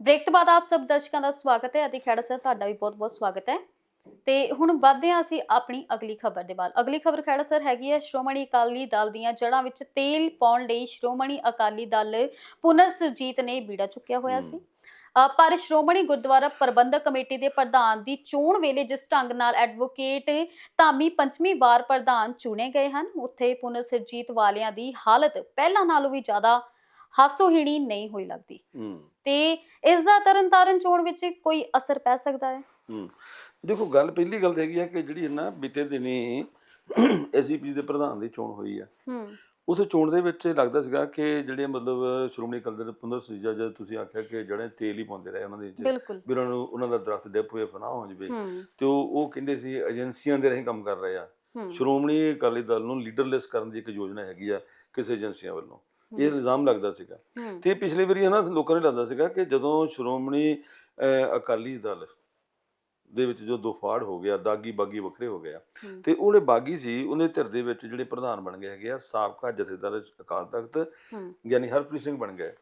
Break ਤੋਂ ਬਾਅਦ ਆਪ ਸਭ ਦਰਸ਼ਕਾਂ ਦਾ ਸਵਾਗਤ ਹੈ। ਅਤੇ ਖੈੜਾ ਸਰ ਤੁਹਾਡਾ ਵੀ ਬਹੁਤ-ਬਹੁਤ ਸਵਾਗਤ ਹੈ। ਤੇ ਹੁਣ ਵੱਧਦੇ ਹਾਂ ਅਸੀਂ ਆਪਣੀ ਅਗਲੀ ਖਬਰ ਦੇ ਵੱਲ। ਅਗਲੀ ਖਬਰ ਖੈੜਾ ਸਰ ਹੈਗੀ ਹੈ ਸ਼੍ਰੋਮਣੀ ਅਕਾਲੀ ਦਲ ਦੀਆਂ ਜੜ੍ਹਾਂ ਵਿੱਚ ਤੇਲ ਪਾਉਣ ਲਈ ਸ਼੍ਰੋਮਣੀ ਅਕਾਲੀ ਦਲ ਪੁਨਰ ਸੁਰਜੀਤ ਨੇ ਬੀੜਾ ਚੁੱਕਿਆ ਹੋਇਆ ਸੀ। ਪਰ ਸ਼੍ਰੋਮਣੀ ਗੁਰਦੁਆਰਾ ਪ੍ਰਬੰਧਕ ਕਮੇਟੀ ਦੇ ਪ੍ਰਧਾਨ ਦੀ ਚੋਣ ਵੇਲੇ ਜਿਸ ਢੰਗ ਨਾਲ ਐਡਵੋਕੇਟ ਧਾਮੀ ਪੰਚਵੀਂ ਵਾਰ ਪ੍ਰਧਾਨ ਚੁਣੇ ਗਏ ਹਨ, ਉੱਥੇ ਪੁਨਰ ਸੁਰਜੀਤ ਵਾਲਿਆਂ ਦੀ ਹਾਲਤ ਪਹਿਲਾਂ ਨਾਲੋਂ ਵੀ ਜ਼ਿਆਦਾ ਹਾਸੋਹੀਣੀ ਨਹੀਂ ਹੋਈ ਲੱਗਦੀ। ਤੇ ਇਸ ਦਾ ਤਰਨਤਾਰਨ ਚੋਣ ਵਿੱਚ ਕੋਈ ਅਸਰ ਪੈ ਸਕਦਾ ਹੈ? ਹੂੰ। ਦੇਖੋ ਗੱਲ ਪਹਿਲੀ ਗੱਲ ਤਾਂ ਹੈਗੀ ਆ ਕਿ ਜਿਹੜੀ ਹੈ ਨਾ ਬੀਤੇ ਦਿਨੀ ਐਸਜੀਪੀ ਦੇ ਪ੍ਰਧਾਨ ਦੀ ਚੋਣ ਹੋਈ ਆ। ਹੂੰ। ਉਸ ਚੋਣ ਦੇ ਵਿੱਚ ਲੱਗਦਾ ਸੀਗਾ ਕਿ ਜਿਹੜੇ ਮਤਲਬ ਸ਼੍ਰੋਮਣੀ ਅਕਾਲੀ ਦਲ ਪੁੰਦਰ ਸੁਜਾ ਜਦ ਤੁਸੀਂ ਆਖਿਆ ਕਿ ਜਿਹੜੇ ਤੇਲ ਹੀ ਪਾਉਂਦੇ ਰਹੇ ਉਹਨਾਂ ਦੇ ਵਿੱਚ ਬਿਲਕੁਲ। ਵੀ ਉਹਨਾਂ ਨੂੰ ਉਹਨਾਂ ਦਾ ਦਰਖਤ ਡਿੱਪ ਹੋਏ ਫਨਾ ਹੋ ਜਵੇ। ਹੂੰ। ਤੇ ਉਹ ਉਹ ਕਹਿੰਦੇ ਸੀ ਏਜੰਸੀਆਂ ਦੇ ਰਾਹੀਂ ਕੰਮ ਕਰ ਰਹੇ ਆ। ਹੂੰ। ਸ਼੍ਰੋਮਣੀ ਅਕਾਲੀ ਦਲ ਨੂੰ ਲੀਡਰਲੈਸ ਕਰਨ ਦੀ ਇੱਕ ਯੋਜਨਾ ਹੈਗੀ ਆ ਕਿਸੇ ਏਜੰਸੀਆਂ ਵੱਲੋਂ। ਇਹ ਇਲਜ਼ਾਮ ਲੱਗਦਾ ਸੀਗਾ। ਤੇ ਪਿਛਲੇ ਵਾਰੀ ਹੈ ਨਾ ਲੋਕਾਂ ਨੂੰ ਲੱਗਦਾ ਸੀਗਾ ਕਿ ਜਦੋਂ ਸ਼੍ਰੋਮਣੀ ਅਕਾਲੀ ਦਲ ਦੇ ਵਿੱਚ ਜੋ ਦੋਫਾੜ ਹੋ ਗਿਆ ਦਾਗੀ ਬਾਗੀ ਵੱਖਰੇ ਹੋ ਗਿਆ ਤੇ ਉਹਨੇ ਬਾਗੀ ਸੀ ਉਹਨੇ ਧਿਰ ਦੇ ਵਿੱਚ ਜਿਹੜੇ ਪ੍ਰਧਾਨ ਬਣ ਗਏ ਹੈਗੇ ਆ ਸਾਬਕਾ ਜਥੇਦਾਰ ਅਕਾਲ ਤਖਤ ਯਾਨੀ ਹਰਪ੍ਰੀਤ ਸਿੰਘ ਬਣ ਗਏ।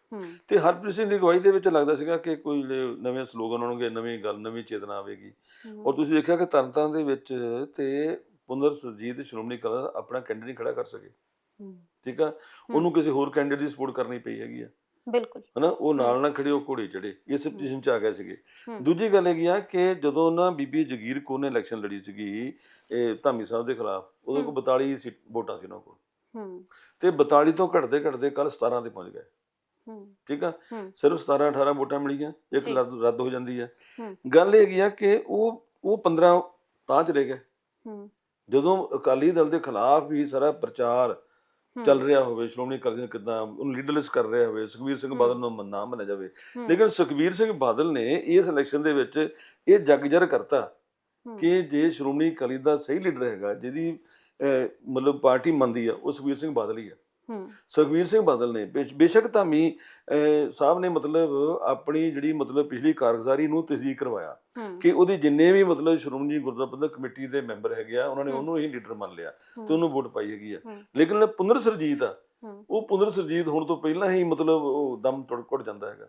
ਤੇ ਹਰਪ੍ਰੀਤ ਸਿੰਘ ਦੀ ਅਗਵਾਈ ਦੇ ਵਿੱਚ ਲੱਗਦਾ ਸੀਗਾ ਕਿ ਕੋਈ ਨਵੇਂ ਸਲੋਗਨ ਆਉਣਗੇ ਨਵੀਂ ਗੱਲ ਨਵੀਂ ਚੇਤਨਾ ਆਵੇਗੀ। ਔਰ ਤੁਸੀਂ ਦੇਖਿਆ ਕਿ ਤਰਨਤਾਰਨ ਦੇ ਵਿੱਚ ਤੇ ਪੁੰਦਰ ਸਰਜੀਤ ਸ਼੍ਰੋਮਣੀ ਦਲ ਆਪਣਾ ਕੈਂਡੀਡੇਟ ਖੜਾ ਕਰ ਸਕੇ। ਠੀਕ ਆ? ਉਹਨੂੰ ਕਿਸੇ ਹੋਰ ਕੈਂਡੀਡੇਟ ਦੀ ਸਪੋਰਟ ਕਰਨੀ ਪਈ ਹੈਗੀ ਆ। ਬਿਲਕੁਲ। ਹਨਾ? ਉਹ ਨਾਲ ਨਾਲ ਖੜੇ ਉਹ ਘੋੜੇ ਚੜੇ ਇਸ ਪੋਜੀਸ਼ਨ ਚ ਆ ਗਏ ਸੀਗੇ। ਦੂਜੀ ਗੱਲ ਹੈਗੀ ਆ ਕਿ ਜਦੋਂ ਨਾ ਬੀਬੀ ਜਗੀਰ ਕੌਰ ਨੇ ਇਲੈਕਸ਼ਨ ਲੜੀ ਸੀਗੀ ਇਹ ਧਾਮੀ ਸਾਹਿਬ ਦੇ ਖਿਲਾਫ ਉਹਦੇ ਕੋਲ 42 ਸੀਟ ਵੋਟਾਂ ਸੀ ਉਹਨਾਂ ਕੋਲ। ਹੂੰ। ਤੇ 42 ਤੋਂ ਘਟਦੇ ਘਟਦੇ ਕੱਲ 17 ਤੇ ਪਹੁੰਚ ਗਏ। ਹੂੰ। ਠੀਕ ਆ? ਸਿਰਫ 17 18 ਵੋਟਾਂ ਮਿਲੀਆਂ ਇੱਕ। ਰੱਦ ਹੋ ਜਾਂਦੀ ਹੈ। ਗੱਲ ਇਹ ਹੈਗੀ ਆ ਕਿ ਉਹ ਉਹ 15 ਤਾਂ ਚਲੇ ਗਏ। ਹੂੰ। ਜਦੋਂ ਅਕਾਲੀ ਦਲ ਦੇ ਖਿਲਾਫ ਵੀ ਸਾਰਾ ਪ੍ਰਚਾਰ ਚੱਲ ਰਿਹਾ ਹੋਵੇ ਸ਼੍ਰੋਮਣੀ ਅਕਾਲੀ ਦਲ ਕਿਦਾਂ ਉਹਨੂੰ ਲੀਡਰਲੈਸ ਕਰ ਰਿਹਾ ਹੋਵੇ ਸੁਖਬੀਰ ਸਿੰਘ। ਬਾਦਲ ਨੂੰ ਨਾਮ ਮੰਨਿਆ ਜਾਵੇ। ਲੇਕਿਨ ਸੁਖਬੀਰ ਸਿੰਘ ਬਾਦਲ ਨੇ ਇਸ ਇਲੈਕਸ਼ਨ ਦੇ ਵਿੱਚ ਇਹ ਜਗਜਰ ਕਰਤਾ ਕਿ ਜੇ ਸ਼੍ਰੋਮਣੀ ਅਕਾਲੀ ਦਾ ਸਹੀ ਲੀਡਰ ਹੈਗਾ ਜਿਹਦੀ ਮਤਲਬ ਪਾਰਟੀ ਮੰਨਦੀ ਆ ਉਹ ਸੁਖਬੀਰ ਸਿੰਘ ਬਾਦਲ ਹੀ ਆ। ਹੂੰ ਸੁਖਬੀਰ ਸਿੰਘ ਬਾਦਲ ਨੇ ਬੇਸ਼- ਬੇਸ਼ੱਕ ਧਾਮੀ ਸਾਹਿਬ ਨੇ ਮਤਲਬ ਆਪਣੀ ਜਿਹੜੀ ਮਤਲਬ ਪਿਛਲੀ ਕਾਰਗੁਜ਼ਾਰੀ ਨੂੰ ਤਸਦੀਕ ਕਰਵਾਇਆ ਕਿ ਉਹਦੇ ਜਿੰਨੇ ਵੀ ਮਤਲਬ ਸ਼੍ਰੋਮਣੀ ਗੁਰਦੁਆਰਾ ਪ੍ਰਬੰਧਕ ਕਮੇਟੀ ਦੇ ਮੈਂਬਰ ਹੈਗੇ ਆ ਉਹਨਾਂ ਨੇ। ਉਹਨੂੰ ਹੀ ਲੀਡਰ ਮੰਨ ਲਿਆ ਤੇ ਉਹਨੂੰ ਵੋਟ ਪਾਈ ਹੈਗੀ ਆ। ਲੇਕਿਨ ਪੁਨਰ ਸਰਜੀਤ ਆ ਉਹ ਪੁਨਰ ਸਰਜੀਤ ਹੋਣ ਤੋਂ ਪਹਿਲਾਂ ਹੀ ਮਤਲਬ ਉਹ ਦਮ ਘੁੱਟ ਜਾਂਦਾ ਹੈਗਾ।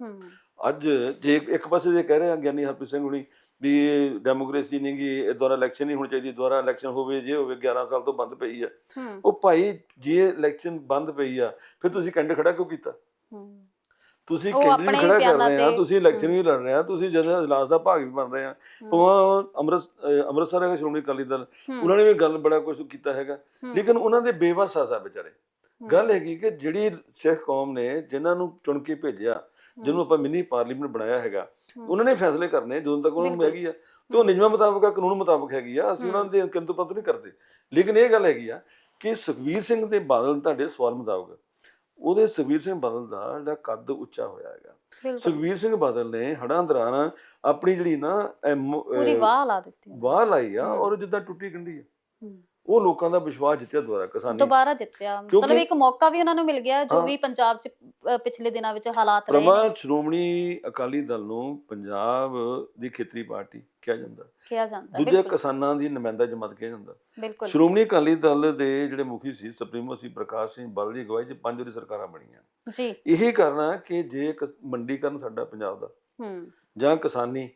ਅੱਜ ਜੇ ਇੱਕ- ਪਾਸੇ ਜੇ ਕਹਿ ਰਹੇ ਆ ਗਿਆਨੀ ਹਰਪ੍ਰੀਤ ਸਿੰਘ ਹੁਣੀ ਵੀ ਡੈਮੋਕ੍ਰੇਸੀ ਨਹੀਂ ਗੀ ਇਹ ਦੁਆਰਾ ਇਲੈਕਸ਼ਨ ਨਹੀਂ ਹੋਣੀ ਚਾਹੀਦੀ ਦੁਆਰਾ ਇਲੈਕਸ਼ਨ ਹੋਵੇ ਜੇ ਹੋਵੇ 11 ਸਾਲ ਤੋਂ ਬੰਦ ਪਈ ਆ। ਉਹ ਭਾਈ ਜੇ ਇਲੈਕਸ਼ਨ ਬੰਦ ਪਈ ਆ ਫਿਰ ਤੁਸੀਂ ਕੈਂਡੀਡੇਟ ਖੜਾ ਕਿਉਂ ਕੀਤਾ? ਤੁਸੀਂ ਕੈਂਡੀਡੇਟ ਖੜਾ ਕਰ ਰਹੇ ਆ ਤੁਸੀਂ ਇਲੈਕਸ਼ਨ ਵੀ ਲੜ ਰਹੇ ਆ ਤੁਸੀਂ ਜਨਰਲ ਇਜਲਾਸ ਦਾ ਭਾਗ ਵੀ ਬਣ ਰਹੇ ਆ। ਭਾਵੇਂ ਅੰਮ੍ਰਿਤ ਅਹ ਅੰਮ੍ਰਿਤਸਰ ਹੈਗਾ ਸ਼੍ਰੋਮਣੀ ਅਕਾਲੀ ਦਲ ਉਹਨਾਂ ਨੇ ਵੀ ਗੱਲ ਬੜਾ ਕੁਝ ਕੀਤਾ ਹੈਗਾ। ਲੇਕਿਨ ਉਹਨਾਂ ਦੇ ਬੇਵਸ ਆ ਸਾ ਵਿਚਾਰੇ। ਗੱਲ ਹੈਗੀ ਕਿ ਜਿਹੜੀ ਸਿੱਖ ਕੌਮ ਨੇ ਜਿਨ੍ਹਾਂ ਨੂੰ ਚੁਣ ਕੇ ਭੇਜਿਆ ਜਿਹਨੂੰ ਆਪਾਂ ਮਿੰਨੀ ਪਾਰਲੀਮੈਂਟ ਬਣਾਇਆ ਹੈਗਾ ਉਹਨਾਂ ਨੇ ਫੈਸਲੇ ਕਰਨੇ ਜਦੋਂ ਤੱਕ ਉਹਨਾਂ ਨੂੰ। ਹੈਗੀ ਆ। ਤੇ ਉਹ ਨਿਯਮਾਂ ਮੁਤਾਬਕ ਆ ਕਾਨੂੰਨ ਮੁਤਾਬਕ ਹੈਗੀ ਆ ਅਸੀਂ ਉਹਨਾਂ ਦੇ ਕਿੰਤੂ ਪਰੰਤੂ ਨਹੀਂ ਕਰਦੇ। ਲੇਕਿਨ ਇਹ ਗੱਲ ਹੈਗੀ ਆ ਕਿ ਸੁਖਵੀਰ ਸਿੰਘ ਦੇ ਬਾਦਲ ਤੁਹਾਡੇ ਸਵਾਲ ਮੁਤਾਬਕ ਉਹਦੇ ਸੁਖਵੀਰ ਸਿੰਘ ਬਾਦਲ ਦਾ ਜਿਹੜਾ ਕੱਦ ਉੱਚਾ ਹੋਇਆ ਹੈਗਾ। ਸੁਖਵੀਰ ਸਿੰਘ ਬਾਦਲ ਨੇ ਹੜਾਂ ਦੌਰਾਨ ਆਪਣੀ ਜਿਹੜੀ ਨਾ ਪੂਰੀ ਵਾਹ ਲਾ ਦਿੱਤੀ। ਵਾਹ ਲਾਈ ਆ। ਔਰ ਜਿੱਦਾਂ ਟੁੱਟੀ ਗੰਢੀ ਆ। ਉਹ ਲੋਕਾਂ ਦਾ ਵਿਸ਼ਵਾਸ ਜਿੱਤਿਆ ਦੁਆਰਾ ਕਿਸਾਨੀ। ਦੁਬਾਰਾ ਜਿੱਤਿਆ। ਮਤਲਬ ਇੱਕ ਮੌਕਾ ਵੀ ਉਹਨਾਂ ਨੂੰ ਮਿਲ ਗਿਆ ਜੋ। ਵੀ ਪੰਜਾਬ 'ਚ ਪਿਛਲੇ ਦਿਨਾਂ ਵਿੱਚ ਹਾਲਾਤ ਰਹੇ ਪ੍ਰਮਾ ਸ਼੍ਰੋਮਣੀ ਅਕਾਲੀ ਦਲ ਨੂੰ ਪੰਜਾਬ ਦੀ ਖੇਤਰੀ ਪਾਰਟੀ ਕਿਹਾ ਜਾਂਦਾ। ਕਿਹਾ ਜਾਂਦਾ ਦੂਜੇ ਕਿਸਾਨਾਂ ਦੀ ਨੁਮਾਇੰਦਾ ਜਮਾਤ ਕਿਹਾ ਜਾਂਦਾ। ਬਿਲਕੁਲ। ਸ਼੍ਰੋਮਣੀ ਅਕਾਲੀ ਦਲ ਦੇ ਜਿਹੜੇ ਮੁਖੀ ਸੀ ਸੁਪਰੀਮੋ ਸੀ ਪ੍ਰਕਾਸ਼ ਸਿੰਘ ਬਾਦਲ ਦੀ ਅਗਵਾਈ 'ਚ ਪੰਜ ਵਾਰੀ ਸਰਕਾਰਾਂ ਬਣੀਆਂ। ਜੀ। ਇਹੀ ਕਰਨਾ ਕਿ ਜੇ ਕ- ਮੰਡੀਕਰਨ ਸਾਡਾ ਪੰਜਾਬ ਦਾ ਹੂੰ। ਜਾਂ ਕਿਸਾਨੀ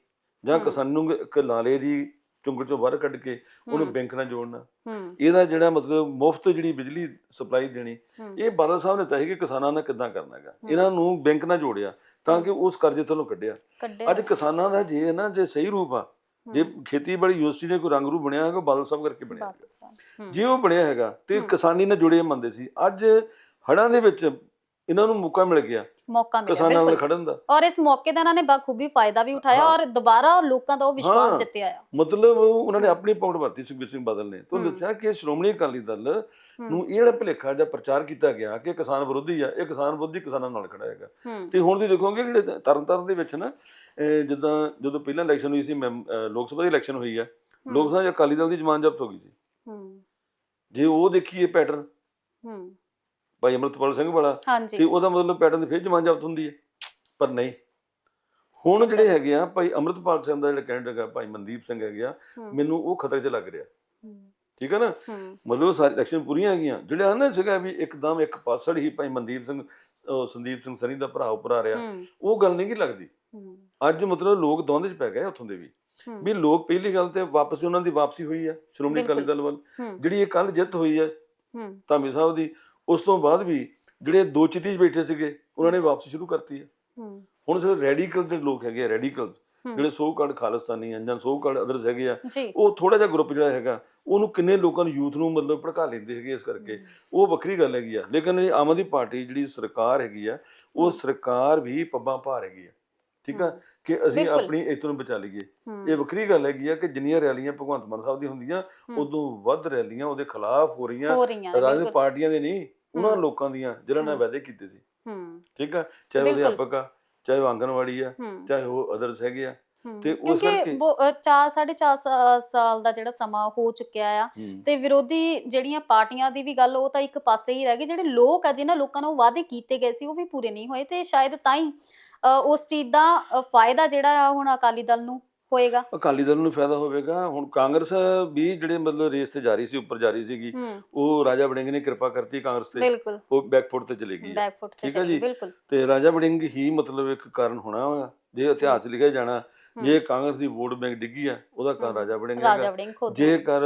ਜਾਂ। ਕਿਸਾਨ ਨੂੰ ਇੱਕ ਲਾਲੇ ਦੀ ਚੁੰਗਲ ਚੋਂ ਬਾਹਰ ਕੱਢ ਕੇ ਉਹਨੂੰ ਹੂੰ, ਬੈਂਕ ਨਾਲ ਜੋੜਨਾ। ਹੂੰ। ਇਹਦਾ ਜਿਹੜਾ ਮਤਲਬ ਮੁਫਤ ਜਿਹੜੀ ਬਿਜਲੀ ਸਪਲਾਈ ਦੇਣੀ ਹੂੰ, ਇਹ ਬਾਦਲ ਸਾਹਿਬ ਨੇ ਤੈਅ ਕਿ ਕਿਸਾਨਾਂ ਨਾਲ ਕਿੱਦਾਂ ਕਰਨਾ ਹੈਗਾ। ਇਹਨਾਂ ਨੂੰ ਬੈਂਕ ਨਾਲ ਜੋੜਿਆ ਤਾਂ ਕਿ ਉਸ ਕਰਜ਼ੇ ਤੋਂ ਕੱਢਿਆ। ਅੱਜ ਕਿਸਾਨਾਂ ਦਾ ਜੇ ਨਾ ਜੇ ਸਹੀ ਰੂਪ ਆ ਜੇ ਹੂੰ, ਖੇਤੀਬਾੜੀ ਯੂਨੀਵਰਸਿਟੀ ਨੇ ਕੋਈ ਰੰਗ ਰੂਪ ਬਣਿਆ ਹੈਗਾ ਬਾਦਲ ਸਾਹਿਬ ਕਰਕੇ ਬਣਿਆ। ਹੂੰ, ਜੇ ਉਹ ਬਣਿਆ ਹੈਗਾ ਤੇ ਹੂੰ। ਕਿਸਾਨੀ ਨਾਲ ਜੁੜੇ ਮੰਨਦੇ ਸੀ। ਅੱਜ ਹੜਾਂ ਦੇ ਵਿੱਚ ਇਹਨਾਂ ਨੂੰ ਮੌਕਾ ਮਿਲ ਗਿਆ। ਮੌਕਾ ਮਿਲਿਆ ਕਿਸਾਨਾਂ ਨਾਲ ਬਿਲਕੁਲ। ਖੜਨ ਦਾ। ਔਰ ਇਸ ਮੌਕੇ ਦਾ ਇਹਨਾਂ ਨੇ ਬਖੂਬੀ ਫਾਇਦਾ ਵੀ ਉਠਾਇਆ ਹਾਂ। ਔਰ ਦੁਬਾਰਾ ਲੋਕਾਂ ਦਾ ਉਹ ਵਿਸ਼ਵਾਸ ਹਾਂ। ਜਿੱਤਿਆ ਆ। ਮਤਲਬ ਉਹਨਾਂ ਨੇ ਆਪਣੀ ਪੌਂਡ ਵਰਤੀ ਸੁਖਬੀਰ ਸਿੰਘ ਬਾਦਲ ਨੇ। ਤੁਹਾਨੂੰ ਹੂੰ। ਦੱਸਿਆ ਕਿ ਸ਼੍ਰੋਮਣੀ ਅਕਾਲੀ ਦਲ ਨੂੰ ਇਹ ਜਿਹੜਾ ਭੁਲੇਖਾ ਜਾਂ ਪ੍ਰਚਾਰ ਕੀਤਾ ਗਿਆ ਕਿ ਕਿਸਾਨ ਵਿਰੋਧੀ ਆ ਇਹ ਕਿਸਾਨ ਵਿਰੋਧੀ ਕਿਸਾਨਾਂ ਨਾਲ ਖੜਾ ਹੈਗਾ। ਹੂੰ, ਤੇ ਹੁਣ ਦੀ ਦੇਖੋਗੇ ਜਿਹੜੇ ਤਰਨਤਾਰਨ ਦੇ ਵਿੱਚ ਨਾ ਅਹ ਜਿੱਦਾਂ ਜਦੋਂ ਪਹਿਲਾਂ ਇਲੈਕਸ਼ਨ ਹੋਈ ਸੀ ਮੈਮ- ਅਹ ਲੋਕ ਸਭਾ ਦੀ ਇਲੈਕਸ਼ਨ ਹੋਈ ਆ ਲੋਕ ਸਭਾ 'ਚ ਅਕਾਲੀ ਦਲ ਦੀ ਜ਼ਮਾਨ ਜ਼ਬਤ ਹੋ ਗਈ ਸੀ। ਹੂੰ, ਜੇ ਉਹ ਦੇਖੀਏ ਪੈਟਰਨ ਹੂੰ, ਭਾਈ ਅਮਰਤਪਾਲ ਸਿੰਘ ਵਾਲਾ ਤੇ ਉਹਦਾ ਮਤਲਬ ਪੈਟਰਨ ਫਿਰ ਜ਼ਮਾਨ ਜ਼ਬਤ ਹੁੰਦੀ ਹੈ। ਪਰ ਨਹੀਂ। ਹੁਣ ਜਿਹੜੇ ਹੈਗੇ ਆ ਭਾਈ ਅਮਰਤਪਾਲ ਸਿੰਘ ਦਾ ਜਿਹੜਾ ਕੈਂਡੀਡੇਟ ਹੈਗਾ ਭਾਈ ਮਨਦੀਪ ਸਿੰਘ ਹੈਗੇ ਆ ਹੂੰ, ਮੈਨੂੰ ਉਹ ਖਤਰੇ 'ਚ ਲੱਗ ਰਿਹਾ। ਹੂੰ, ਠੀਕ ਹੈ ਨਾ? ਹੂੰ, ਮਤਲਬ ਸਾਰੀ ਇਲੈਕਸ਼ਨ ਪੂਰੀਆਂ ਹੈਗੀਆਂ। ਜਿਹੜਾ ਨਾ ਸੀਗਾ ਵੀ ਇੱਕਦਮ ਇੱਕ ਪਾਸੜ ਹੀ ਭਾਈ ਮਨਦੀਪ ਸਿੰਘ ਉਹ ਸੰਦੀਪ ਸਿੰਘ ਸਨੀ ਦਾ ਭਰਾ ਉੱਪਰ ਆ ਰਿਹਾ ਹੂੰ, ਉਹ ਗੱਲ ਨਹੀਂ ਕੀ ਲੱਗਦੀ। ਹੂੰ, ਅੱਜ ਮਤਲਬ ਲੋਕ ਦੋਂਦੇ ਚ ਪੈ ਗਏ ਉੱਥੋਂ ਦੇ ਵੀ। ਹੂੰ। ਵੀ ਲੋਕ ਪਹਿਲੀ ਗੱਲ ਤੇ ਵਾਪਸ ਉਹਨਾਂ ਦੀ ਵਾਪਸੀ ਹੋਈ ਆ ਸ਼੍ਰੋਮਣੀ ਅਕਾਲੀ ਬਿਲਕੁਲ। ਦਲ ਵੱਲ। ਹੂੰ। ਜਿਹੜੀ ਇਹ ਕੱਲ ਜਿੱਤ ਹੋਈ ਹੈ ਹੂੰ। ਧਾਮੀ ਸਾਹਿਬ ਦੀ ਉਸ ਤੋਂ ਬਾਅਦ ਵੀ ਜਿਹੜੇ ਦੋ ਚਿੱਤੀ 'ਚ ਬੈਠੇ ਸੀਗੇ ਉਹਨਾਂ ਨੇ ਵਾਪਸੀ ਸ਼ੁਰੂ ਕਰਤੀ ਹੈ। ਹੂੰ। ਹੁਣ ਜਿਹੜੇ ਰੈਡੀਕਲ ਦੇ ਲੋਕ ਹੈਗੇ ਆ ਰੈਡੀਕਲ। ਜਿਹੜੇ ਸੋ ਕਾਲਡ ਖਾਲਿਸਤਾਨੀ ਆ ਜਾਂ ਸੋ ਕਾਲਡ ਅਦਰਸ ਹੈਗੇ ਆ ਉਹ ਥੋੜਾ ਜਿਹਾ ਗਰੁੱਪ ਜਿਹੜਾ ਹੈਗਾ ਉਹਨੂੰ ਕਿੰਨੇ ਲੋਕਾਂ ਨੂੰ ਯੂਥ ਨੂੰ ਮਤਲਬ ਭੜਕਾ ਲੈਂਦੇ ਹੈਗੇ ਇਸ ਕਰਕੇ। ਉਹ ਵੱਖਰੀ ਗੱਲ ਹੈਗੀ ਆ। ਲੇਕਿਨ ਇਹ ਆਮ ਆਦਮੀ ਪਾਰਟੀ ਜਿਹੜੀ ਸਰਕਾਰ ਹੈਗੀ ਆ ਉਹ। ਸਰਕਾਰ ਵੀ ਪੱਬਾਂ ਭਾਰ ਹੈਗੀ ਆ। ਠੀਕ ਆ। ਕਿ ਅਸੀਂ। ਆਪਣੀ ਇੱਜ਼ਤ ਨੂੰ ਬਚਾ ਲਈਏ। ਇਹ ਵੱਖਰੀ ਗੱਲ ਹੈਗੀ ਆ ਕਿ ਜਿੰਨੀਆਂ ਰੈਲੀਆਂ ਭਗਵੰਤ ਮਾਨ ਸਾਹਿਬ ਦੀ ਹੁੰਦੀਆਂ। ਉਦੋਂ ਵੱਧ ਰੈਲੀਆਂ ਉਹਦੇ ਖਿਲਾਫ ਹੋ ਰਹੀਆਂ। ਰਾਜਨੀਤਿਕ ਪਾਰਟੀਆਂ ਦੇ ਨਹੀਂ ਉਹਨਾਂ। ਲੋਕਾਂ ਦੀਆਂ ਜਿਹਨਾਂ ਨੇ ਹਮ। ਵਾਅਦੇ ਕੀਤੇ ਸੀ ਹੂੰ ਠੀਕ ਆ ਚਾਹੇ ਉਹ ਬਿਲਕੁਲ। ਅਧਿਆਪਕ ਆ ਚਾਹੇ ਉਹ ਆਂਗਨਵਾੜੀ ਆ ਚਾਹੇ ਉਹ ਅਦਰਸ ਹੈਗੇ ਆ। ਤੇ ਉਸ ਕਰਕੇ- ਬੋ- ਅ, ਚਾਰ ਸਾਢੇ ਚਾਰ ਸਾ- ਸਾਲ ਦਾ ਜਿਹੜਾ ਸਮਾਂ ਹੋ ਚੁੱਕਿਆ ਆ ਤੇ ਵਿਰੋਧੀ ਜਿਹੜੀਆਂ ਪਾਰਟੀਆਂ ਦੀ ਵੀ ਗੱਲ ਉਹ ਤਾਂ ਇੱਕ ਪਾਸੇ ਹੀ ਰਹਿ ਗਈ ਜਿਹੜੇ ਲੋਕ ਆ ਜਿਨ੍ਹਾਂ ਲੋਕਾਂ ਨੂੰ ਵਾਅਦੇ ਕੀਤੇ ਗਏ ਸੀ ਉਹ ਵੀ ਪੂਰੇ ਨਹੀਂ ਹੋਏ ਤੇ ਸ਼ਾਇਦ ਤਾਂ ਹੀ ਉਸ ਚੀਜ਼ ਦਾ ਫਾਇਦਾ ਜਿਹੜਾ ਆ ਹੁਣ ਅਕਾਲੀ ਦਲ ਨੂੰ ਹੋਏਗਾ। ਅਕਾਲੀ ਦਲ ਨੂੰ ਫਾਇਦਾ ਹੋਵੇਗਾ। ਹੁਣ ਕਾਂਗਰਸ ਵੀ ਜਿਹੜੇ ਮਤਲਬ ਰੇਸ ਤੇ ਜਾਰੀ ਸੀ ਉੱਪਰ ਜਾਰੀ ਸੀਗੀ ਹੂੰ। ਉਹ ਰਾਜਾ ਵੜਿੰਗ ਨੇ ਕਿਰਪਾ ਕਰਤੀ ਕਾਂਗਰਸ ਤੇ। ਉਹ ਬੈਕਫੁੱਟ ਤੇ ਚਲੇ ਗਈ। ਬੈਕਫੁੱਟ ਤੇ ਚਲੀ ਜੀ। ਬਿਲਕੁਲ। ਤੇ ਰਾਜਾ ਵੜਿੰਗ ਹੀ ਮਤਲਬ ਇੱਕ ਕਾਰਨ ਹੋਣਾ ਵਾ ਜੇ ਇਤਿਹਾਸ ਲਿਖਿਆ ਜਾਣਾ। ਜੇ ਕਾਂਗਰਸ ਦੀ ਵੋਟ ਬੈਂਕ ਡਿੱਗੀ ਆ ਉਹਦਾ ਕਾਰਨ। ਰਾਜਾ ਵੜਿੰਗ ਹੈਗਾ। ਜੇਕਰ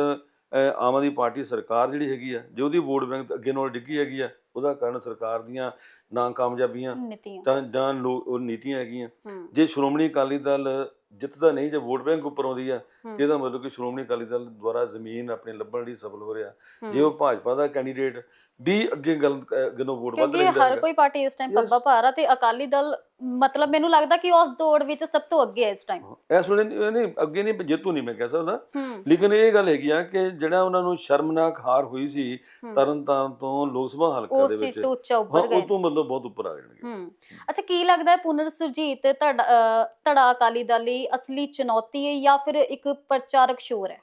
ਅਹ, ਆਮ ਆਦਮੀ ਪਾਰਟੀ ਸਰਕਾਰ ਜਿਹੜੀ ਹੈਗੀ ਆ ਜੇ ਉਹਦੀ ਵੋਟ ਬੈਂਕ ਅੱਗੇ ਨਾਲ ਡਿੱਗੀ ਹੈਗੀ ਆ ਉਹਦਾ ਕਾਰਨ ਸਰਕਾਰ ਦੀਆਂ ਨਾ ਕਾਮਯਾਬੀਆਂ ਨੀਤੀਆਂ। ਤਾਂ ਜਾਂ ਲੋ- ਉਹ ਨੀਤੀਆਂ ਹੈਗੀਆਂ। ਜੇ ਸ਼੍ਰੋਮਣੀ ਅਕਾਲੀ ਦਲ ਜਿੱਤਦਾ ਨਹੀਂ ਜੇ ਵੋਟ ਬੈਂਕ ਉੱਪਰ ਆਉਂਦੀ ਆ ਹੂੰ, ਇਹਦਾ ਮਤਲਬ ਕਿ ਸ਼੍ਰੋਮਣੀ ਅਕਾਲੀ ਦਲ ਦੁਆਰਾ ਜ਼ਮੀਨ ਆਪਣੀ ਲੱਭਣ ਲਈ ਸਫਲ ਹੋ ਰਿਹਾ ਹੂੰ। ਜੇ ਉਹ ਭਾਜਪਾ ਦਾ ਕੈਂਡੀਡੇਟ ਵੀ ਅੱਗੇ ਗੱਲ ਗਨੋਂ ਵੋਟ ਵੱਧ ਕਿਉਂਕਿ ਲੈਂਦਾ ਹਰ ਕੋਈ ਪਾਰਟੀ ਇਸ ਟਾਈਮ. ਪੱਬਾ ਭਾਰਾ ਤੇ ਅਕਾਲੀ ਦਲ ਮਤਲਬ ਮੈਨੂੰ ਲੱਗਦਾ ਕਿ ਉਸ ਦੌੜ ਵਿੱਚ ਸਭ ਤੋਂ ਅੱਗੇ ਹੈ ਇਸ ਟਾਈਮ ਇਸ ਵੇਲੇ ਨਹੀਂ- ਨਹੀਂ ਅੱਗੇ ਨਹੀਂ ਜੇਤੂ ਨਹੀਂ ਮੈਂ ਕਹਿ ਸਕਦਾ। ਹੂੰ। ਲੇਕਿਨ ਇਹ ਗੱਲ ਹੈਗੀ ਆ ਕਿ ਜਿਹੜਾ ਉਹਨਾਂ ਨੂੰ ਸ਼ਰਮਨਾਕ ਹਾਰ ਹੋਈ ਸੀ ਹੂੰ। ਤਰਨਤਾਰਨ ਤੋਂ ਲੋਕ ਸਭਾ ਹਲਕਾ ਉਸ ਦੇ ਚੀਜ਼ ਵਿੱਚ। ਤੋਂ ਉੱਚਾ ਹਾਂ ਉੱਪਰ ਗਏ। ਉਹ ਤੋਂ ਮਤਲਬ ਬਹੁਤ ਉੱਪਰ ਆ ਜਾਣਗੇ। ਹੂੰ। ਅੱਛਾ ਕੀ ਲੱਗਦਾ ਹੈ ਪੁਨਰ ਸੁਰਜੀਤ ਧੜਾ ਅ, ਧੜਾ ਅਕਾਲੀ ਦਲ ਲਈ ਅਸਲੀ ਚੁਣੌਤੀ ਹੈ ਜਾਂ ਫਿਰ ਇੱਕ ਪ੍ਰਚਾਰਕ ਸ਼ੋਰ ਹੈ?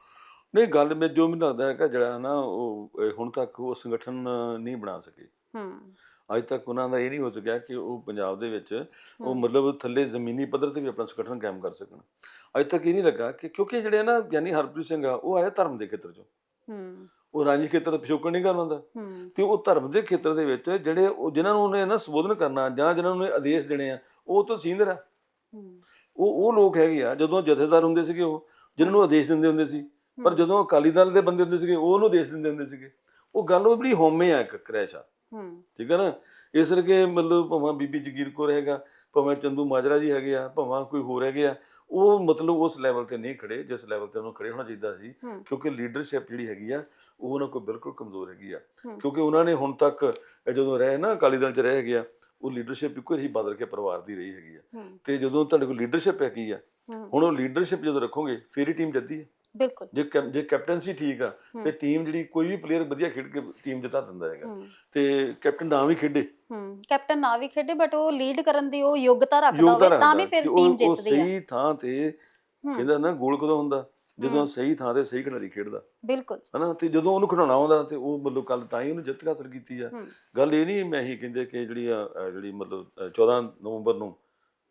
ਨਹੀਂ ਗੱਲ ਮੈਂ ਜੋ ਮੈਨੂੰ ਲੱਗਦਾ ਹੈ ਕਿ ਜਿਹੜਾ ਨਾ ਉਹ ਇਹ ਹੁਣ ਤੱਕ ਉਹ ਸੰਗਠਨ ਨਹੀਂ ਬਣਾ ਸਕੇ। ਹੂੰ। ਅੱਜ ਤੱਕ ਉਹਨਾਂ ਦਾ ਇਹ ਨਹੀਂ ਹੋ ਸਕਿਆ ਕਿ ਉਹ ਪੰਜਾਬ ਦੇ ਵਿੱਚ ਉਹ। ਮਤਲਬ ਥੱਲੇ ਜ਼ਮੀਨੀ ਪੱਧਰ ਤੇ ਵੀ ਆਪਣਾ ਸੰਗਠਨ ਕਾਇਮ ਕਰ ਸਕਣ। ਅੱਜ ਤੱਕ ਇਹ ਨਹੀਂ ਲੱਗਾ ਕਿ ਕਿਉਂਕਿ ਜਿਹੜੇ ਨਾ ਗਿਆਨੀ ਹਰਪ੍ਰੀਤ ਸਿੰਘ ਆ ਉਹ ਆਇਆ ਧਰਮ ਦੇ ਖੇਤਰ ਚੋਂ। ਹੂੰ। ਉਹ ਰਾਜੀ ਖੇਤਰ ਦਾ ਪਿਛੋਕੜ ਨਹੀਂ ਕਰਨਾ ਹੁੰਦਾ ਤੇ ਉਹ ਧਰਮ ਦੇ ਖੇਤਰ ਦੇ ਵਿੱਚ ਜਿਹੜੇ ਉਹ ਜਿਨ੍ਹਾਂ ਨੂੰ ਉਹਨੇ ਨਾ ਸੰਬੋਧਨ ਕਰਨਾ ਜਾਂ ਜਿਨ੍ਹਾਂ ਨੂੰ ਆਦੇਸ਼ ਦੇਣੇ ਆ ਉਹ ਤੋਂ ਸੀਂਦਰ ਆ। ਉਹ ਉਹ ਲੋਕ ਹੈਗੇ ਆ ਜਦੋਂ ਜਥੇਦਾਰ ਹੁੰਦੇ ਸੀਗੇ ਉਹ ਜਿਨ੍ਹਾਂ ਨੂੰ ਆਦੇਸ਼ ਦਿੰਦੇ ਹੁੰਦੇ ਸੀ। ਪਰ ਜਦੋਂ ਅਕਾਲੀ ਦਲ ਦੇ ਬੰਦੇ ਹੁੰਦੇ ਸੀਗੇ ਉਹ ਉਹਨੂੰ ਆਦੇਸ਼ ਦਿੰਦੇ ਹੁੰਦੇ ਸੀਗੇ। ਉਹ ਗੱਲ ਉਹ ਬੜੀ ਹੋਮੇ ਆ ਇੱਕ ਕ੍ਰੈਸ਼ ਆ। ਠੀਕ ਹੈ ਨਾ? ਇਸ ਕਰਕੇ ਮਤਲਬ ਭਾਵੇਂ ਬੀਬੀ ਜਗੀਰ ਕੌਰ ਹੈਗਾ ਭਾਵੇਂ ਚੰਦੂ ਮਾਜਰਾ ਜੀ ਹੈਗੇ ਆ ਭਾਵੇਂ ਕੋਈ ਹੋਰ ਹੈਗੇ ਆ ਉਹ ਮਤਲਬ ਉਸ ਲੈਵਲ ਤੇ ਨਹੀਂ ਖੜੇ ਜਿਸ ਲੈਵਲ ਤੇ ਉਹਨੂੰ ਖੜੇ ਹੋਣਾ ਚਾਹੀਦਾ ਸੀ ਕਿਉਂਕਿ ਲੀਡਰਸ਼ਿਪ ਜਿਹੜੀ ਹੈਗੀ ਆ ਉਹ ਉਹਨਾਂ ਕੋਲ ਬਿਲਕੁਲ ਕਮਜ਼ੋਰ ਹੈਗੀ ਆ। ਕਿਉਂਕਿ ਉਹਨਾਂ ਨੇ ਹੁਣ ਤੱਕ ਜਦੋਂ ਰਹੇ ਨਾ ਅਕਾਲੀ ਦਲ ਚ ਰਹੇ ਹੈਗੇ ਆ ਉਹ ਲੀਡਰਸ਼ਿਪ ਇੱਕੋ ਹੀ ਬਦਲ ਕੇ ਪਰਿਵਾਰ ਦੀ ਰਹੀ ਹੈਗੀ ਆ। ਤੇ ਜਦੋਂ ਤੁਹਾਡੇ ਕੋਲ ਲੀਡਰਸ਼ਿਪ ਹੈਗੀ ਆ ਹੁਣ ਉਹ ਲੀਡਰਸ਼ਿਪ ਜਦੋਂ ਰੱਖੋਗੇ ਫੇਰ ਹੀ ਟੀਮ ਜਿੱਤਦੀ ਹੈ ਬਿਲਕੁਲ। ਜੇ ਕੈਪ- ਜੇ ਕੈਪਟਨਸੀ ਠੀਕ ਆ। ਤੇ ਟੀਮ ਜਿਹੜੀ ਕੋਈ ਵੀ ਪਲੇਅਰ ਵਧੀਆ ਖੇਡ ਕੇ ਟੀਮ ਜਿਤਾ ਦਿੰਦਾ ਹੈਗਾ। ਹੂੰ। ਤੇ ਕੈਪਟਨ ਨਾ ਵੀ ਖੇਡੇ। ਹੂੰ ਕੈਪਟਨ ਨਾ ਵੀ ਖੇਡੇ ਬਟ ਉਹ ਲੀਡ ਕਰਨ ਦੀ ਉਹ ਯੋਗਤਾ ਰੱਖਦਾ ਯੋਗਤਾ ਹੋਵੇ ਤਾਂ ਵੀ ਰੱਖਦਾ ਫਿਰ ਕਿ ਉਹ- ਟੀਮ ਉਹ ਜਿੱਤਦੀ ਹੈ ਸਹੀ ਥਾਂ ਤੇ ਹੂੰ। ਕਹਿੰਦਾ ਨਾ ਗੋਲ ਕਦੋਂ ਹੁੰਦਾ? ਜਦੋਂ ਹੂੰ। ਸਹੀ ਥਾਂ ਤੇ ਸਹੀ ਖਿਡਾਰੀ ਖੇਡਦਾ। ਬਿਲਕੁਲ। ਹਨਾ ਤੇ ਜਦੋਂ ਉਹਨੂੰ ਖਿਡਾਉਣਾ ਆਉਂਦਾ ਤੇ ਉਹ ਮਤਲਬ ਕੱਲ ਤਾਂ ਹੀ ਉਹਨੂੰ ਜਿੱਤ ਹਾਸਲ ਕੀਤੀ ਆ। ਹੂੰ। ਗੱਲ ਇਹ ਨਹੀਂ ਮੈਂ ਹੀ ਕਹਿੰਦੇ ਕਿ ਜਿਹੜੀ ਆ ਅ, ਜਿਹੜੀ ਮਤਲਬ ਅ, 14 ਨਵੰਬਰ ਨੂੰ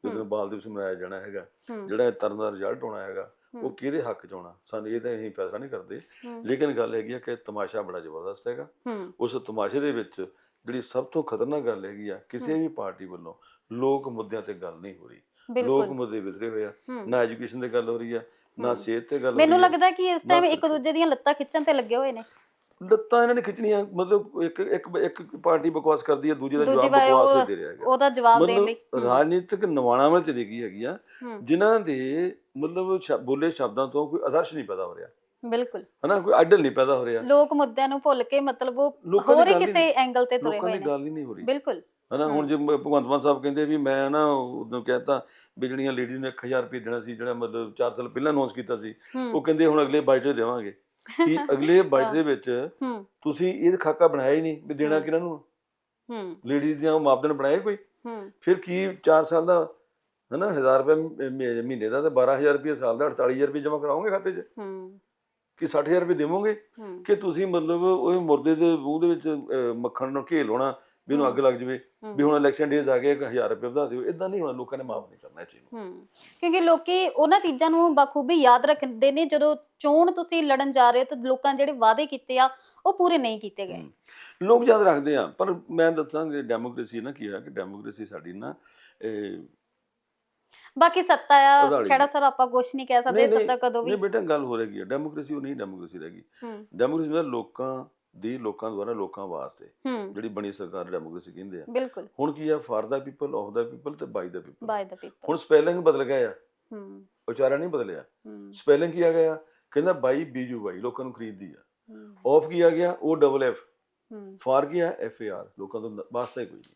ਜਦੋਂ। ਬਾਲ ਦਿਵਸ ਮਨਾਇਆ ਜਾਣਾ ਹੈਗਾ ਹੂੰ। ਜਿਹੜਾ ਤਰਨ ਦਾ ਰਿਜ਼ਲਟ ਆਉਣਾ ਹੈਗਾ ਉਹ ਕਿਹਦੇ ਹੱਕ ਚ ਆਉਣਾ? ਸਾਨੂੰ ਇਹ ਤਾਂ ਅਸੀਂ ਫੈਸਲਾ ਨਹੀਂ ਕਰਦੇ। ਲੇਕਿਨ ਗੱਲ ਹੈਗੀ ਆ ਕਿ ਤਮਾਸ਼ਾ ਬੜਾ ਜ਼ਬਰਦਸਤ ਹੈਗਾ। ਉਸ ਤਮਾਸ਼ੇ ਦੇ ਵਿੱਚ ਜਿਹੜੀ ਸਭ ਤੋਂ ਖਤਰਨਾਕ ਗੱਲ ਹੈਗੀ ਆ ਕਿਸੇ। ਵੀ ਪਾਰਟੀ ਵੱਲੋਂ ਲੋਕ ਮੁੱਦਿਆਂ ਤੇ ਗੱਲ ਨਹੀਂ ਹੋ ਰਹੀ। ਲੋਕ ਮੁੱਦੇ ਵਿਸਰੇ ਹੋਏ ਆ। ਨਾ ਐਜੂਕੇਸ਼ਨ ਤੇ ਗੱਲ ਹੋ ਰਹੀ ਆ ਨਾ। ਸਿਹਤ ਤੇ ਗੱਲ ਹੋ ਮੈਨੂੰ ਰਹੀ ਆ। ਲੱਗਦਾ ਕਿ ਇਸ ਟਾਈਮ ਇੱਕ ਦੂਜੇ ਦੀਆਂ ਲੱਤਾਂ ਖਿੱਚਣ ਤੇ ਲੱਗੇ ਹੋਏ ਨੇ। ਲੱਤਾਂ ਇਹਨਾਂ ਨੇ ਖਿੱਚਣੀਆਂ ਮਤਲਬ ਇੱਕ ਇੱਕ ਇੱਕ ਪਾਰਟੀ ਬਕਵਾਸ ਕਰਦੀ ਹੈ ਦੂਜੀ ਦਾ ਦੂਜੀ ਜਵਾਬ ਵਾਰ ਬਕਵਾਸ ਦੇ ਰਿਹਾ ਹੈਗਾ ਉਹਦਾ ਜਵਾਬ ਦੇਣ ਲਈ। ਮਤਲਬ ਰਾਜਨੀਤਿਕ ਨਿਵਾਣਾ ਵਿੱਚ ਚਲੀ ਗਈ ਹੈਗੀ ਆ ਜਿਨ੍ਹਾਂ ਦੇ ਮਤਲਬ ਸ਼ਬ- ਬੋਲੇ ਸ਼ਬਦਾਂ ਤੋਂ ਕੋਈ ਆਦਰਸ਼ ਨਹੀਂ ਪੈਦਾ ਹੋ ਰਿਹਾ। ਬਿਲਕੁਲ। ਹਨਾ ਕੋਈ ਆਈਡਲ ਨਹੀਂ ਪੈਦਾ ਹੋ ਰਿਹਾ। ਲੋਕ ਮੁੱਦਿਆਂ ਨੂੰ ਭੁੱਲ ਕੇ ਮਤਲਬ ਉਹ ਲੋਕਾਂ ਹੋਰ ਹੀ ਗੱਲ ਹੀ ਕਿਸੇ ਐਂਗਲ ਤੇ ਤੁਰੇ ਲੋਕਾਂ ਹੋਏ ਦੀ ਨੇ। ਗੱਲ ਹੀ ਨਹੀਂ ਹੋ ਰਹੀ। ਬਿਲਕੁਲ। ਹਨਾ ਹੁਣ। ਜੇ ਮ- ਭਗਵੰਤ ਮਾਨ ਸਾਹਿਬ ਕਹਿੰਦੇ ਵੀ ਮੈਂ ਨਾ ਉਦੋਂ ਕਹਿਤਾ ਵੀ ਜਿਹੜੀਆਂ ਲੇਡੀ ਨੇ 1000 ਰੁਪਏ ਦੇਣਾ ਸੀ ਜਿਹੜਾ ਮਤਲਬ 4 ਸਾਲ ਪਹਿਲਾਂ ਅਨਾਉਂਸ ਕੀਤਾ ਸੀ ਉਹ ਕਹਿੰਦੇ ਹੁਣ ਅਗਲੇ ਬਜਟ ਦੇਵਾਂਗੇ। ਕਿ ਅਗਲੇ ਬਜਟ ਦੇ ਵਿੱਚ ਹੂੰ। ਤੁਸੀਂ ਇਹ ਖਾਕਾ ਬਣਾਇਆ ਹੀ ਨਹੀਂ ਵੀ ਦੇਣਾ। ਕਿਹਨਾਂ ਨੂੰ? ਹੂੰ। ਲੇਡੀਜ਼ ਦੀਆਂ ਮਾਪਦੰਡ ਬਣਾਏ ਕੋਈ? ਹੂੰ। ਫਿਰ ਕੀ 4 ਸਾਲ ਦਾ ਹਨਾ 1000 ਰੁਪਏ ਮਹੀਨੇ ਦਾ ਤੇ 12000 ਰੁਪਏ ਸਾਲ ਦਾ 48000 ਰੁਪਏ ਜਮ੍ਹਾਂ ਕਰਾਓਗੇ ਖਾਤੇ 'ਚ? ਹੂੰ। ਕਿ 60000 ਰੁਪਏ ਦੇਵੋਗੇ? ਕਿ ਤੁਸੀਂ ਮਤਲਬ ਉਹ ਮੁਰਦੇ ਦੇ ਮੂੰਹ ਦੇ ਵਿੱਚ ਮੱਖਣ ਨੂੰ ਘੇਲ ਹੋਣਾ ਵੀ ਉਹਨੂੰ ਅੱਗ ਲੱਗ ਜਵੇ ਵੀ ਹੁਣ ਇਲੈਕਸ਼ਨ ਡੇਜ਼ ਆ ਗਏ 1000 ਰੁਪਏ ਵਧਾ ਦਿਓ ਇਦਾਂ ਨਹੀਂ ਹੋਣਾ ਲੋਕਾਂ ਨੇ ਮਾਫ ਨਹੀਂ ਕਰਨਾ ਇਹ ਚੀਜ਼ ਨੂੰ। ਹੂੰ ਕਿਉਂਕਿ ਲੋਕੀ ਉਹਨਾਂ ਚੀਜ਼ਾਂ ਨੂੰ ਬਖੂਬੀ ਯਾਦ ਰੱਖਦੇ ਨੇ ਜਦੋਂ ਚੋਣ ਤੁਸੀਂ ਲੜਨ ਜਾ ਰਹੇ ਹੋ ਤਾਂ ਲੋਕਾਂ ਜਿਹੜੇ ਵਾਅਦੇ ਕੀਤੇ ਆ ਉਹ ਪੂਰੇ ਨਹੀਂ ਕੀਤੇ ਗਏ। ਲੋਕ ਯਾਦ ਰੱਖਦੇ ਆ ਪਰ ਮੈਂ ਦੱਸਾਂਗੇ ਡੈਮੋਕ੍ਰੇਸੀ ਨਾ ਕੀ ਹੋਇਆ ਕਿ ਡੈਮੋਕ੍ਰੇਸੀ ਸਾਡੀ ਨਾ ਬਾਕੀ ਸੱਤਾ ਆ। ਖੜਾ ਸਰ ਆਪਾਂ ਕੁਝ ਨਹੀਂ ਕਹਿ ਸਕਦੇ ਸੱਤਾ ਕਦੋਂ ਵੀ ਨਹੀਂ ਬੇਟਾ ਗੱਲ ਹੋ ਰਹੀ ਹੈ ਡੈਮੋਕ੍ਰੇਸੀ ਉਹ ਨਹੀਂ ਡੈਮੋਕ੍ਰੇਸੀ ਰਹਿ ਗਈ। ਹੂੰ। ਡੈਮੋਕ੍ਰੇਸੀ ਦਾ ਲੋਕਾਂ ਦੀ ਲੋਕਾਂ ਦੁਆਰਾ ਲੋਕਾਂ ਵਾਸਤੇ ਹੂੰ। ਜਿਹੜੀ ਬਣੀ ਸਰਕਾਰ ਡੈਮੋਕ੍ਰੇਸੀ ਕਹਿੰਦੇ ਆ। ਬਿਲਕੁਲ। ਹੁਣ ਕੀ ਆ for the people of the people ਤੇ by the people by the people ਹੁਣ ਸਪੈਲਿੰਗ ਬਦਲ ਗਿਆ ਆ। ਹੂੰ। ਉਚਾਰਨ ਨਹੀਂ ਬਦਲਿਆ। ਸਪੈਲਿੰਗ ਕੀ ਆ ਗਿਆ? ਕਹਿੰਦਾ ਬਾਈ ਬੀਜੂ ਬਾਈ ਲੋਕਾਂ ਨੂੰ ਖਰੀਦਦੀ ਆ। ਆਫ ਕੀ ਆ ਗਿਆ? ਉਹ ਡਬਲ ਐਫ ਹੂੰ। ਫਾਰ ਕੀ ਆ? ਐਫ ਏ ਆਰ ਲੋਕਾਂ ਤੋਂ ਵਾਸਤਾ ਕੋਈ ਨਹੀਂ।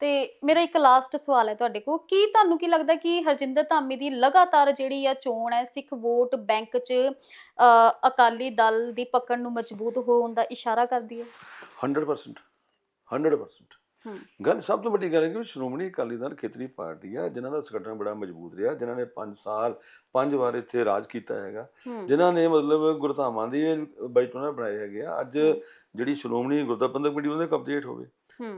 ਤੇ ਮੇਰਾ ਇੱਕ ਲਾਸਟ ਸਵਾਲ ਹੈ ਤੁਹਾਡੇ ਕੋਲ। ਕੀ ਤੁਹਾਨੂੰ ਕੀ ਲੱਗਦਾ ਕਿ ਹਰਜਿੰਦਰ ਧਾਮੀ ਦੀ ਲਗਾਤਾਰ ਜਿਹੜੀ ਆ ਚੋਣ ਹੈ, ਸਿੱਖ ਵੋਟ ਬੈਂਕ 'ਚ ਅਕਾਲੀ ਦਲ ਦੀ ਪਕੜ ਨੂੰ ਮਜ਼ਬੂਤ ਹੋਣ ਦਾ ਇਸ਼ਾਰਾ ਕਰਦੀ ਹੈ? 100% 100% ਗੱਲ ਸਭ ਤੋਂ ਵੱਡੀ ਗੱਲ ਹੈ ਕਿ ਸ਼੍ਰੋਮਣੀ ਅਕਾਲੀ ਦਲ ਖੇਤਰੀ ਪਾਰਟੀ ਆ ਜਿਨ੍ਹਾਂ ਦਾ ਸੰਗਠਨ ਬੜਾ ਮਜ਼ਬੂਤ ਰਿਹਾ ਜਿਨ੍ਹਾਂ ਨੇ 5 ਸਾਲ ਪੰਜ ਵਾਰ ਇੱਥੇ ਰਾਜ ਕੀਤਾ ਹੈਗਾ। ਜਿਨ੍ਹਾਂ ਨੇ ਮਤਲਬ ਗੁਰਧਾਮਾਂ ਦੀ ਬਾਈਟੋਨਾ ਬਣਾਏ ਹੈਗੇ ਆ। ਅੱਜ। ਜਿਹੜੀ ਸ਼੍ਰੋਮਣੀ ਗੁਰਦਾ ਪੰਥਕ ਕਮੇਟੀ ਉਹਦੇ ਹੇਠ ਹੋਵੇ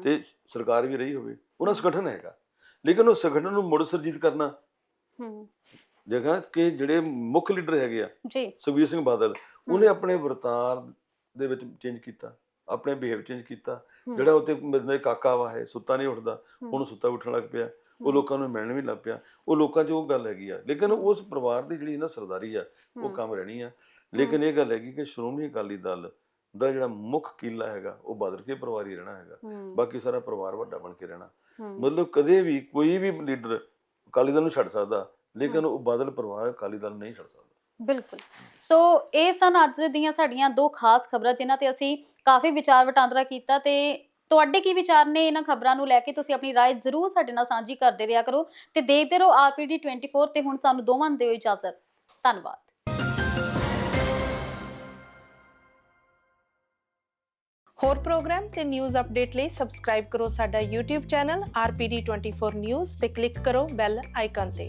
ਤੇ ਸਰਕਾਰ ਵੀ ਰਹੀ ਹੋਵੇ ਉਹਨਾਂ ਸੰਗਠਨ ਹੈਗਾ। ਲੇਕਿਨ ਉਹ ਸੰਗਠਨ ਨੂੰ ਮੁੜ ਸਰਜੀਤ ਕਰਨਾ। ਜਗ੍ਹਾ ਕਿ ਜਿਹੜੇ ਮੁੱਖ ਲੀਡਰ ਹੈਗੇ ਆ ਜੀ। ਸੁਖਬੀਰ ਸਿੰਘ ਬਾਦਲ ਉਹਨੇ ਆਪਣੇ ਵਰਤਾਰ ਦੇ ਵਿੱਚ ਚੇਂਜ ਕੀਤਾ। ਆਪਣੇ ਬਿਹੇਵ ਚੇਂਜ ਕੀਤਾ। ਜਿਹੜਾ ਉੱਤੇ ਮੇਰੇ ਕਾਕਾ ਵਾ ਹੈ ਸੁੱਤਾ ਨਹੀਂ ਉੱਠਦਾ। ਹੁਣ ਸੁੱਤਾ ਉੱਠਣ ਲੱਗ ਪਿਆ। ਉਹ ਲੋਕਾਂ ਨੂੰ ਮਿਲਣ ਵੀ ਲੱਗ ਪਿਆ। ਉਹ ਲੋਕਾਂ 'ਚ ਉਹ ਗੱਲ ਹੈਗੀ ਆ। ਲੇਕਿਨ ਉਸ ਪਰਿਵਾਰ ਦੀ ਜਿਹੜੀ ਨਾ ਸਰਦਾਰੀ ਆ ਉਹ ਕੰਮ ਰਹਿਣੀ ਆ। ਲੇਕਿਨ ਇਹ ਗੱਲ ਹੈਗੀ ਕਿ ਸ਼੍ਰੋਮਣੀ ਅਕਾਲੀ ਦਲ ਦਾ ਜਿਹੜਾ ਮੁੱਖ ਕਿਲਾ ਹੈਗਾ ਉਹ ਬਦਲ ਕੇ ਪਰਿਵਾਰ ਹੀ ਰਹਿਣਾ ਹੈਗਾ। ਬਾਕੀ ਸਾਰਾ ਪਰਿਵਾਰ ਵੱਡਾ ਬਣ ਕੇ ਰਹਿਣਾ। ਮਤਲਬ ਕਦੇ ਵੀ ਕੋਈ ਵੀ ਲੀਡਰ ਅਕਾਲੀ ਦਲ ਨੂੰ ਛੱਡ ਸਕਦਾ ਲੇਕਿਨ ਉਹ ਬਾਦਲ ਪਰਿਵਾਰ ਅਕਾਲੀ ਦਲ ਨਹੀਂ ਛੱਡ ਸਕਦਾ। ਬਿਲਕੁਲ ਸੋ ਇਹ ਸਨ ਅੱਜ ਦੀਆਂ ਸਾਡੀਆਂ ਦੋ ਖਾਸ ਖਬਰਾਂ ਜਿਨ੍ਹਾਂ ਤੇ ਅਸੀਂ ਕਾਫੀ ਵਿਚਾਰ ਵਟਾਂਦਰਾ ਕੀਤਾ ਤੇ ਤੁਹਾਡੇ ਕੀ ਵਿਚਾਰ ਨੇ ਇਹਨਾਂ ਖਬਰਾਂ ਨੂੰ ਲੈ ਕੇ ਤੁਸੀਂ ਆਪਣੀ رائے ਜ਼ਰੂਰ ਸਾਡੇ ਨਾਲ ਸਾਂਝੀ ਕਰਦੇ ਰਿਹਾ ਕਰੋ ਤੇ ਦੇਖਦੇ ਰਹੋ ਆਰਪੀਡੀ 24 ਤੇ ਹੁਣ ਸਾਨੂੰ ਦੋਵਾਂ ਨੂੰ ਦਿਓ ਇਜਾਜ਼ਤ ਧੰਨਵਾਦ ਹੋਰ ਪ੍ਰੋਗਰਾਮ ਤੇ ਨਿਊਜ਼ ਅਪਡੇਟ ਲਈ ਸਬਸਕ੍ਰਾਈਬ ਕਰੋ ਸਾਡਾ YouTube ਚੈਨਲ RPD24 News ਤੇ ਕਲਿੱਕ ਕਰੋ ਬੈਲ ਆਈਕਨ ਤੇ